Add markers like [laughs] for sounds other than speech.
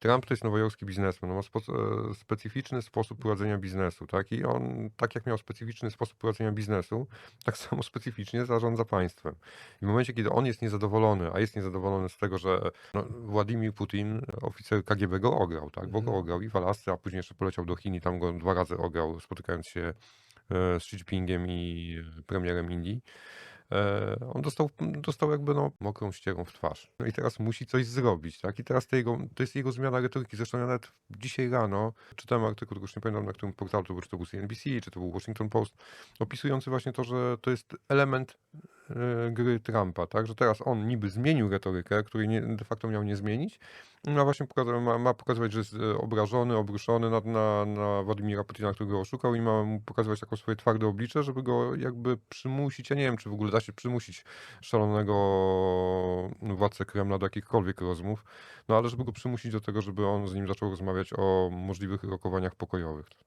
Trump to jest nowojorski biznesmen. On ma spo, e, specyficzny sposób prowadzenia biznesu, tak? I on, tak jak miał specyficzny sposób prowadzenia biznesu, tak [laughs] samo specyficznie zarządza państwem. I w momencie, kiedy on jest niezadowolony, a jest niezadowolony z tego, że no, Władimir Putin, oficer KGB go ograł, tak? Bo go Mhm. ograł i w Alasce, a później jeszcze poleciał do Chin i tam go dwa razy ograł, spotykając się e, z Xi Jinpingiem i e, premierem Indii. E, on dostał, dostał jakby no, mokrą ścierą w twarz. No i teraz musi coś zrobić, tak? I teraz to, jego, to jest jego zmiana retoryki. Zresztą ja nawet dzisiaj rano czytałem artykuł, tylko już nie pamiętam na którym portalu to czy to był CNBC, czy to był Washington Post, opisujący właśnie to, że to jest element gry Trumpa, tak? Że teraz on niby zmienił retorykę, której nie, de facto miał nie zmienić, no a właśnie ma, ma pokazywać, że jest e, obrażony, obruszony na, na, na Władimira Putina, który go oszukał i ma mu pokazywać jako swoje twarde oblicze, żeby go jakby przymusić, ja nie wiem, czy w ogóle da się przymusić szalonego władcę Kremla do jakichkolwiek rozmów, no ale żeby go przymusić do tego, żeby on z nim zaczął rozmawiać o możliwych rokowaniach pokojowych.